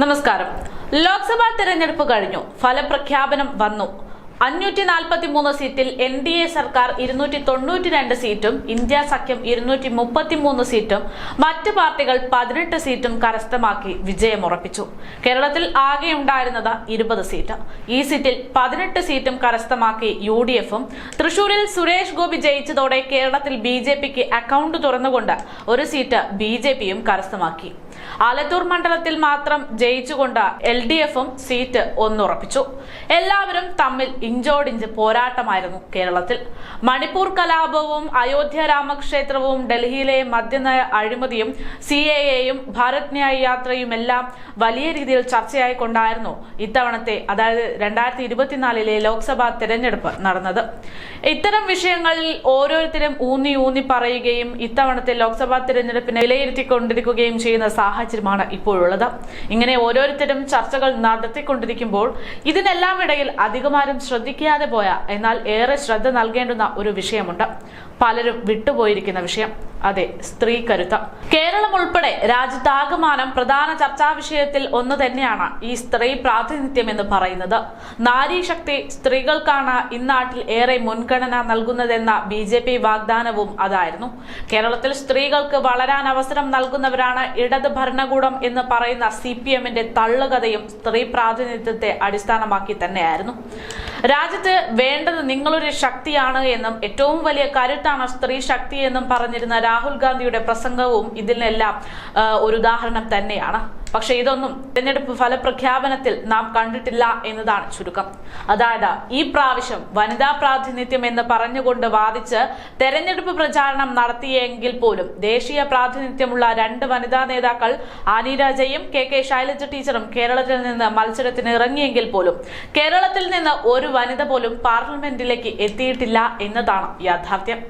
നമസ്കാരം. ലോക്സഭാ തെരഞ്ഞെടുപ്പ് കഴിഞ്ഞു. ഫലപ്രഖ്യാപനം വന്നു. അഞ്ഞൂറ്റി നാൽപ്പത്തി മൂന്ന് സീറ്റിൽ എൻ ഡി എ സർക്കാർ ഇരുന്നൂറ്റി തൊണ്ണൂറ്റി രണ്ട് സീറ്റും ഇന്ത്യ സഖ്യം ഇരുന്നൂറ്റി മുപ്പത്തി മൂന്ന് സീറ്റും മറ്റ് പാർട്ടികൾ പതിനെട്ട് സീറ്റും കരസ്ഥമാക്കി വിജയമുറപ്പിച്ചു. കേരളത്തിൽ ആകെ ഉണ്ടായിരുന്നത് ഇരുപത് സീറ്റ്. ഈ സീറ്റിൽ പതിനെട്ട് സീറ്റും കരസ്ഥമാക്കി യു ഡി എഫും. തൃശൂരിൽ സുരേഷ് ഗോപി ജയിച്ചതോടെ കേരളത്തിൽ ബി ജെ പിക്ക് അക്കൗണ്ട് തുറന്നുകൊണ്ട് ഒരു സീറ്റ് ബി ജെ പിയും കരസ്ഥമാക്കി. ആലത്തൂർ മണ്ഡലത്തിൽ മാത്രം ജയിച്ചുകൊണ്ട് എൽ ഡി എഫും സീറ്റ് ഒന്നുറപ്പിച്ചു. എല്ലാവരും തമ്മിൽ ഇഞ്ചോടിഞ്ച് പോരാട്ടമായിരുന്നു കേരളത്തിൽ. മണിപ്പൂർ കലാപവും അയോധ്യ രാമക്ഷേത്രവും ഡൽഹിയിലെ മദ്യനയ അഴിമതിയും സി എ എയും ഭാരത് ന്യായ് യാത്രയും എല്ലാം വലിയ രീതിയിൽ ചർച്ചയായിക്കൊണ്ടായിരുന്നു ഇത്തവണത്തെ അതായത് രണ്ടായിരത്തി ഇരുപത്തിനാലിലെ ലോക്സഭാ തെരഞ്ഞെടുപ്പ് നടന്നത്. ഇത്തരം വിഷയങ്ങളിൽ ഓരോരുത്തരും ഊന്നി ഊന്നി പറയുകയും ഇത്തവണത്തെ ലോക്സഭാ തെരഞ്ഞെടുപ്പിനെ വിലയിരുത്തിക്കൊണ്ടിരിക്കുകയും ചെയ്യുന്ന സാഹചര്യമാണ് ഇപ്പോഴുള്ളത്. ഇങ്ങനെ ഓരോരുത്തരും ചർച്ചകൾ നടത്തിക്കൊണ്ടിരിക്കുമ്പോൾ ഇതിനെല്ലാം ഇടയിൽ അധികമാരും ശ്രദ്ധിക്കാതെ പോയ എന്നാൽ ഏറെ ശ്രദ്ധ നൽകേണ്ടുന്ന ഒരു വിഷയമുണ്ട്. പലരും വിട്ടുപോയിരിക്കുന്ന വിഷയം. അതെ സ്ത്രീ കരുത്ത. കേരളം ഉൾപ്പെടെ രാജ്യത്താകമാനം പ്രധാന ചർച്ചാ വിഷയത്തിൽ ഒന്ന് തന്നെയാണ് ഈ സ്ത്രീ പ്രാതിനിധ്യം എന്ന് പറയുന്നത്. നാരീശക്തി സ്ത്രീകൾക്കാണ് ഇന്നാട്ടിൽ ഏറെ മുൻഗണന നൽകുന്നതെന്ന ബി ജെ പി വാഗ്ദാനവും അതായിരുന്നു. കേരളത്തിൽ സ്ത്രീകൾക്ക് വളരാൻ അവസരം നൽകുന്നവരാണ് ഇടത് ഭരണകൂടം എന്ന് പറയുന്ന സി പി എമ്മിന്റെ തള്ളുകഥയും സ്ത്രീ പ്രാതിനിധ്യത്തെ അടിസ്ഥാനമാക്കി തന്നെയായിരുന്നു. രാജ്യത്ത് വേണ്ടത് നിങ്ങളൊരു ശക്തിയാണ് എന്നും ഏറ്റവും വലിയ കരുത്താണ് സ്ത്രീ ശക്തി എന്നും പറഞ്ഞിരുന്ന രാഹുൽ ഗാന്ധിയുടെ പ്രസംഗവും ഇതിനെല്ലാം ഒരു ഉദാഹരണം തന്നെയാണ്. പക്ഷെ ഇതൊന്നും തെരഞ്ഞെടുപ്പ് ഫലപ്രഖ്യാപനത്തിൽ നാം കണ്ടിട്ടില്ല എന്നതാണ് ചുരുക്കം. അതായത് ഈ പ്രാവശ്യം വനിതാ പ്രാതിനിധ്യം എന്ന് പറഞ്ഞുകൊണ്ട് വാദിച്ച് തെരഞ്ഞെടുപ്പ് പ്രചാരണം നടത്തിയെങ്കിൽ പോലും ദേശീയ പ്രാതിനിധ്യമുള്ള രണ്ട് വനിതാ നേതാക്കൾ ആനിരാജയും കെ കെ ശൈലജ ടീച്ചറും കേരളത്തിൽ നിന്ന് മത്സരത്തിന് ഇറങ്ങിയെങ്കിൽ പോലും കേരളത്തിൽ നിന്ന് ഒരു വനിത പോലും പാർലമെന്റിലേക്ക് എത്തിയിട്ടില്ല എന്നതാണ് യാഥാർത്ഥ്യം.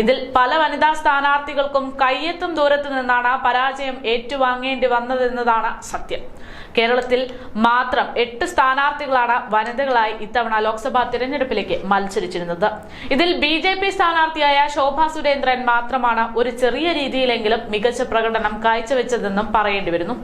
ഇതിൽ പല വനിതാ സ്ഥാനാർത്ഥികൾക്കും കയ്യെത്തും ദൂരത്ത് നിന്നാണ് പരാജയം ഏറ്റുവാങ്ങേണ്ടി വന്നതെന്നതാണ് സത്യം. കേരളത്തിൽ മാത്രം എട്ട് സ്ഥാനാർത്ഥികളാണ് വനിതകളായി ഇത്തവണ ലോക്സഭാ തിരഞ്ഞെടുപ്പിലേക്ക് മത്സരിച്ചിരുന്നത്. ഇതിൽ ബി ജെ പി സ്ഥാനാർത്ഥിയായ ശോഭ സുരേന്ദ്രൻ മാത്രമാണ് ഒരു ചെറിയ രീതിയിലെങ്കിലും മികച്ച പ്രകടനം കാഴ്ചവെച്ചതെന്നും പറയേണ്ടി വരുന്നു.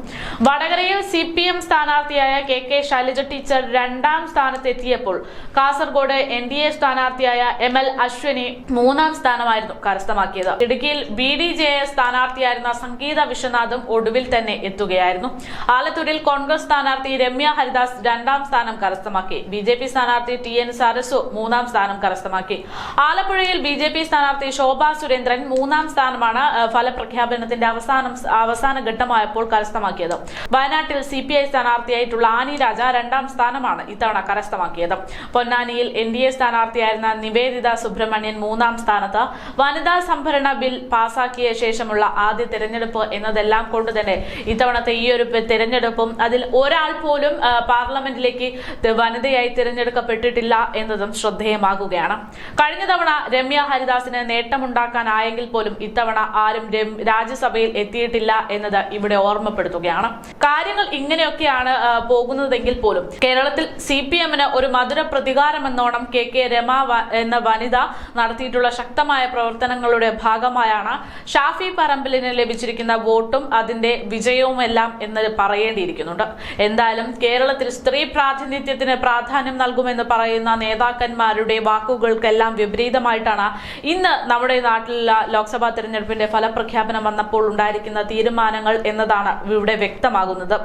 വടകരയിൽ സി പി എം സ്ഥാനാർത്ഥിയായ കെ കെ ശൈലജ ടീച്ചർ രണ്ടാം സ്ഥാനത്തെത്തിയപ്പോൾ കാസർഗോഡ് എൻ ഡി എ സ്ഥാനാർത്ഥിയായ എം എൽ അശ്വിനി മൂന്നാം സ്ഥാനമായിരുന്നു കരസ്ഥമാക്കിയത്. ഇടുക്കിയിൽ ബി ഡി ജെ എസ് സ്ഥാനാർത്ഥിയായിരുന്ന സംഗീത വിശ്വനാഥും ഒടുവിൽ തന്നെ എത്തുകയായിരുന്നു. ആലത്തൂരിൽ കോൺഗ്രസ് സ്ഥാനാർത്ഥി രമ്യ ഹരിദാസ് രണ്ടാം സ്ഥാനം കരസ്ഥമാക്കി. ബി ജെ പി സ്ഥാനാർത്ഥി ടി എൻ സരസു മൂന്നാം സ്ഥാനം കരസ്ഥമാക്കി. ആലപ്പുഴയിൽ ബി ജെ പി സ്ഥാനാർത്ഥി ശോഭ സുരേന്ദ്രൻ മൂന്നാം സ്ഥാനമാണ് ഫലപ്രഖ്യാപനത്തിന്റെ അവസാനം അവസാന ഘട്ടമായപ്പോൾ കരസ്ഥമാക്കിയത്. വയനാട്ടിൽ സി പി ഐ സ്ഥാനാർത്ഥിയായിട്ടുള്ള ആനി രാജ രണ്ടാം സ്ഥാനമാണ് ഇത്തവണ കരസ്ഥമാക്കിയത്. പൊന്നാനിയിൽ എൻ ഡി എ സ്ഥാനാർത്ഥിയായിരുന്ന നിവേദിത സുബ്രഹ്മണ്യൻ മൂന്നാം സ്ഥാനത്ത്. വനിതാ സംഭരണ ബിൽ പാസാക്കിയ ശേഷമുള്ള ആദ്യ തെരഞ്ഞെടുപ്പ് എന്നതെല്ലാം കൊണ്ട് തന്നെ ഇത്തവണത്തെ ഈ പെ- തെരഞ്ഞെടുപ്പും അതിൽ ഒരാൾ പോലും പാർലമെന്റിലേക്ക് വനിതയായി തിരഞ്ഞെടുക്കപ്പെട്ടിട്ടില്ല എന്നതും ശ്രദ്ധേയമാകുകയാണ്. കഴിഞ്ഞ തവണ രമ്യ ഹരിദാസിന് നേട്ടമുണ്ടാക്കാനായെങ്കിൽ പോലും ഇത്തവണ ആരും രാജ്യസഭയിൽ എത്തിയിട്ടില്ല എന്നത് ഇവിടെ ഓർമ്മപ്പെടുത്തുകയാണ്. കാര്യങ്ങൾ ഇങ്ങനെയൊക്കെയാണ് പോകുന്നതെങ്കിൽ പോലും കേരളത്തിൽ സി പി എമ്മിന് ഒരു മധുര പ്രതികാരമെന്നോണം കെ കെ രമ എന്ന വനിത നടത്തിയിട്ടുള്ള ശക്തമായ പ്രവർത്തനങ്ങളുടെ ഭാഗമായാണ് ഷാഫി പറമ്പിലിന് ലഭിച്ചിരിക്കുന്ന വോട്ടും അതിന്റെ വിജയവുമെല്ലാം പറയേണ്ടിയിരിക്കുന്നുണ്ട്. എന്തായാലും കേരളത്തിൽ സ്ത്രീ പ്രാതിനിധ്യത്തിന് പ്രാധാന്യം നൽകുമെന്ന് പറയുന്ന നേതാക്കന്മാരുടെ വാക്കുകൾക്കെല്ലാം വിപരീതമായിട്ടാണ് ഇന്ന് നമ്മുടെ നാട്ടിലുള്ള ലോക്സഭാ തെരഞ്ഞെടുപ്പിന്റെ ഫലപ്രഖ്യാപനം വന്നപ്പോൾ ഉണ്ടായിരിക്കുന്ന തീരുമാനങ്ങൾ എന്നതാണ് ഇവിടെ വ്യക്തമാകുന്നത്.